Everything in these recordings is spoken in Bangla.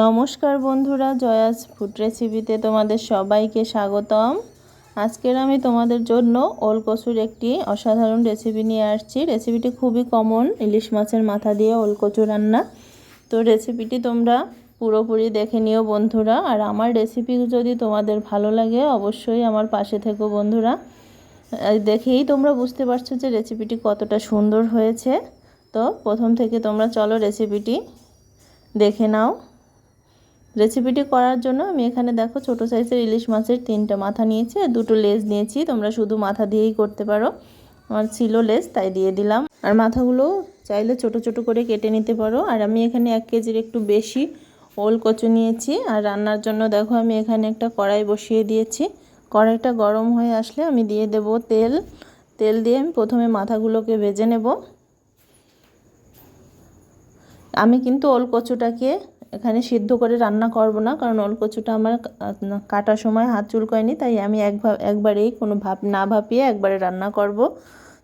নমস্কার বন্ধুরা, জয়াস ফুড রেসিপিতে তোমাদের সবাইকে স্বাগতম। আজকের আমি তোমাদের জন্য ওল কচুর একটি অসাধারণ রেসিপি নিয়ে আসছি। রেসিপিটি খুবই কমন ইলিশ মাছের মাথা দিয়ে ওল কচু রান্না। তো রেসিপিটি তোমরা পুরোপুরি দেখে নিও বন্ধুরা। আর আমার রেসিপি যদি তোমাদের ভালো লাগে, অবশ্যই আমার পাশে থেকো বন্ধুরা। দেখেই তোমরা বুঝতে পারছ যে রেসিপিটি কতটা সুন্দর হয়েছে। তো প্রথম থেকে তোমরা চলো রেসিপিটি দেখে নাও। রেসিপিটি করার জন্য আমি এখানে দেখো ছোট সাইজের ইলিশ মাছের তিনটা মাথা নিয়েছি আর দুটো লেজ নিয়েছি। তোমরা শুধু মাথা দিয়েই করতে পারো। আমার ছিল লেজ তাই দিয়ে দিলাম। আর মাথাগুলো চাইলে ছোট ছোট করে কেটে নিতে পারো। আর আমি এখানে এক কেজির একটু বেশি ওল কচু নিয়েছি। আর রান্নার জন্য দেখো আমি এখানে একটা কড়াই বসিয়ে দিয়েছি। কড়াইটা গরম হয়ে আসলে আমি দিয়ে দেব তেল। তেল দিয়ে আমি প্রথমে মাথাগুলোকে ভেজে নেব। আমি কিন্তু ওল কচুটাকে এখানে সিদ্ধ করে রান্না করব না, কারণ ওল কচুটা আমার কাটার সময় হাত চুলকয়নি, তাই আমি এক একবারেই কোনো ভাপ, না ভাপিয়ে একবারে রান্না করব।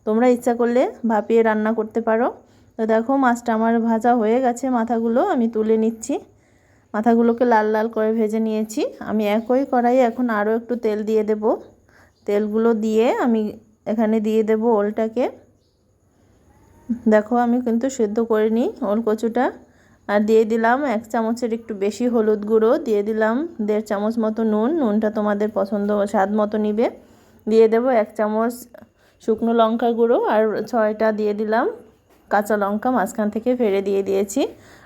তোমরা ইচ্ছা করলে ভাপিয়ে রান্না করতে পারো। তো দেখো, মাছটা আমার ভাজা হয়ে গেছে, মাথাগুলো আমি তুলে নিচ্ছি। মাথাগুলোকে লাল লাল করে ভেজে নিয়েছি। আমি একই কড়াই এখন আরও একটু তেল দিয়ে দেব। তেলগুলো দিয়ে আমি এখানে দিয়ে দেব ওলটাকে। দেখো, আমি কিন্তু সেদ্ধ করে নিই ওল কচুটা আর দিয়ে দিলাম এক চামচের একটু বেশি হলুদ গুঁড়ো, দিয়ে দিলাম দেড় চামচ মতো নুন, নুনটা তোমাদের পছন্দ, স্বাদ মতো নিবে। দিয়ে দেব এক চামচ শুকনো লঙ্কা গুঁড়ো আর ছয়টা দিয়ে দিলাম কাঁচা লঙ্কা, মাঝখান থেকে ফেড়ে দিয়ে দিয়েছি।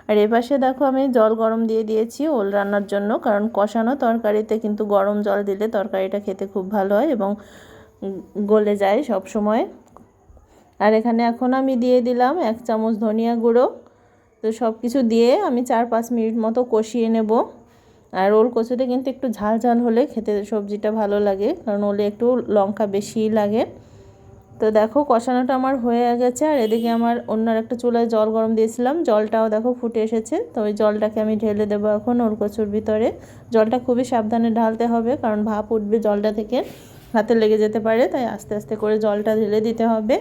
আর এপাশে দেখো আমি জল গরম দিয়ে দিয়েছি ওল রান্নার জন্য, কারণ কষানো তরকারিতে কিন্তু গরম জল দিলে তরকারিটা খেতে খুব ভালো হয় এবং গলে যায় সব সময় আর এখানে এখন আমি দিয়ে দিলাম এক চামচ ধনিয়া গুঁড়ো তো সব কিছু দিয়ে আমি চার পাঁচ মিনিট মতো কষিয়ে নেব। আর ওল কচুতে কিন্তু একটু ঝাল ঝাল হলে খেতে সবজিটা ভালো লাগে, কারণ ওলে একটু লঙ্কা বেশিই লাগে। তো দেখো কষানোটা আমার হয়ে গেছে, আর এদিকে আমার অন্য একটা চুলায় জল গরম দিয়েছিলাম, জলটাও দেখো ফুটে এসেছে। তো ওই জলটাকে আমি ঢেলে দেবো এখন ওল কচুর ভিতরে। জলটা খুবই সাবধানে ঢালতে হবে, কারণ ভাপ উঠবে জলটা থেকে, হাতে লেগে যেতে পারে, তাই আস্তে আস্তে করে জলটা ঢেলে দিতে হবে।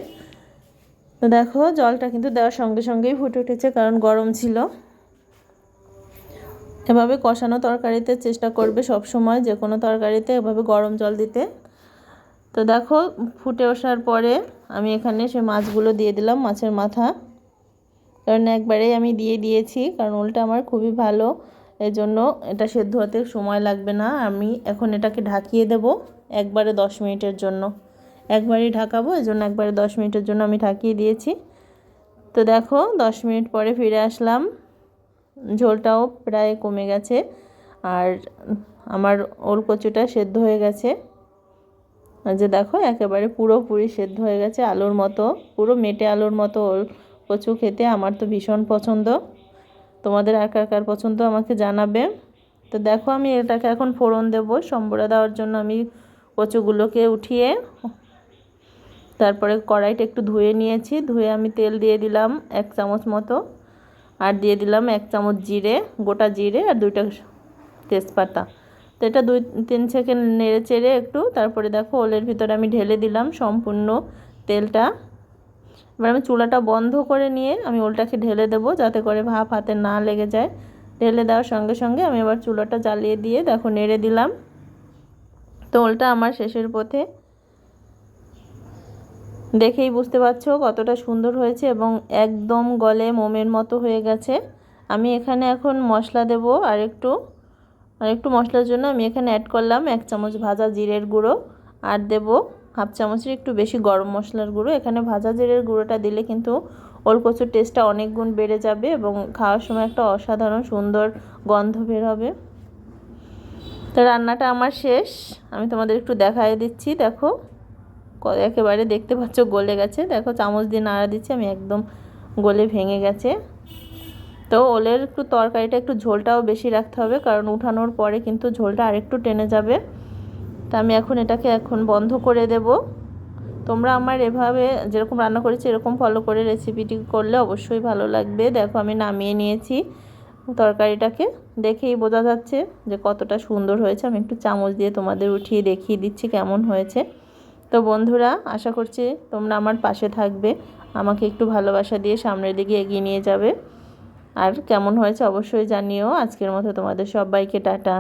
তো দেখো, জলটা কিন্তু দেওয়ার সঙ্গে সঙ্গেই ফুটে উঠেছে, কারণ গরম ছিল। এভাবে কষানো তরকারিতে চেষ্টা করবে সব সময়, যে কোনো তরকারিতে এভাবে গরম জল দিতে। তো দেখো, ফুটে ওঠার পরে আমি এখানে সে মাছগুলো দিয়ে দিলাম, মাছের মাথা। কারণ একবারেই আমি দিয়ে দিয়েছি, কারণ ওলটা আমার খুবই ভালো। এই জন্য এটা সেদ্ধ হতে সময় লাগবে না। আমি এখন এটাকে ঢাকিয়ে দেব একবারে দশ মিনিটের জন্য। একবারই ঢাকাবো এই জন্য একবারে দশ মিনিটের জন্য আমি ঢাকিয়ে দিয়েছি। তো দেখো, দশ মিনিট পরে ফিরে আসলাম। ঝোলটাও প্রায় কমে গেছে, আর আমার ওল কচুটা সেদ্ধ হয়ে গেছে। যে দেখো, একেবারে পুরোপুরি সেদ্ধ হয়ে গেছে আলুর মতো, পুরো মেটে আলুর মতো ওল কচু খেতে আমার তো ভীষণ পছন্দ। তোমাদের আর কার কার পছন্দ আমাকে জানাবে। তো দেখো, আমি এটাকে এখন ফোড়ন দেবো, সম্বরা দেওয়ার জন্য আমি কচুগুলোকে উঠিয়ে তারপরে কড়াইটা একটু ধুয়ে নিয়েছি। ধুয়ে আমি তেল দিয়ে দিলাম এক চামচ মতো। আর দিয়ে দিলাম এক চামচ জিরে, গোটা জিরে আর দুইটা তেজপাতা। তো এটা দুই, তিন সেকেন্ড নেড়ে চেড়ে একটু, তারপরে দেখো ওলের ভিতরে আমি ঢেলে দিলাম সম্পূর্ণ তেলটা। এবার আমি চুলাটা বন্ধ করে নিয়ে আমি ওলটাকে ঢেলে দেবো যাতে করে ভাপ হাতে না লেগে যায়। ঢেলে দেওয়ার সঙ্গে সঙ্গে আমি এবার চুলাটা জ্বালিয়ে দিয়ে দেখো নেড়ে দিলাম। তো ওলটা আমার শেষের পথে দেখেই বুঝতে পারছ কতটা সুন্দর হয়েছে এবং একদম গলে মোমের মতো হয়ে গেছে। আমি এখানে এখন মশলা দেব আর একটু আর একটু মশলার জন্য আমি এখানে অ্যাড করলাম এক চামচ ভাজা জিরের গুঁড়ো আর দেব হাফ চামচের একটু বেশি গরম মশলার গুঁড়ো। এখানে ভাজা জিরের গুঁড়োটা দিলে কিন্তু ওল কচুর টেস্টটা অনেক গুণ বেড়ে যাবে এবং খাওয়ার সময় একটা অসাধারণ সুন্দর গন্ধ বের হবে। তো রান্নাটা আমার শেষ। আমি তোমাদের একটু দেখাই দিচ্ছি, দেখো। একেবারে দেখতে পাচ্ছ গলে গেছে। দেখো চামচ দিয়ে নাড়া দিচ্ছি, আমি একদম গলে ভেঙে গেছে। তো ওলের একটু তরকারিটা একটু ঝোলটাও বেশি রাখতে হবে, কারণ উঠানোর পরে কিন্তু ঝোলটা আরেকটু টেনে যাবে। তা আমি এখন এটাকে এখন বন্ধ করে দেব। তোমরা আমার এভাবে যেরকম রান্না করেছি, এরকম ফলো করে রেসিপিটি করলে অবশ্যই ভালো লাগবে। দেখো আমি নামিয়ে নিয়েছি তরকারিটাকে। দেখেই বোঝা যাচ্ছে যে কতটা সুন্দর হয়েছে। আমি একটু চামচ দিয়ে তোমাদের উঠিয়ে দেখিয়ে দিচ্ছি কেমন হয়েছে। তো বন্ধুরা, আশা করছি তোমরা আমার পাশে থাকবে। আমাকে একটু ভালোবাসা দিয়ে সামনের দিকে এগিয়ে নিয়ে যাবে। আর কেমন হয়েছে অবশ্যই জানিও। আজকের মতো তোমাদের সবাইকে টাটা।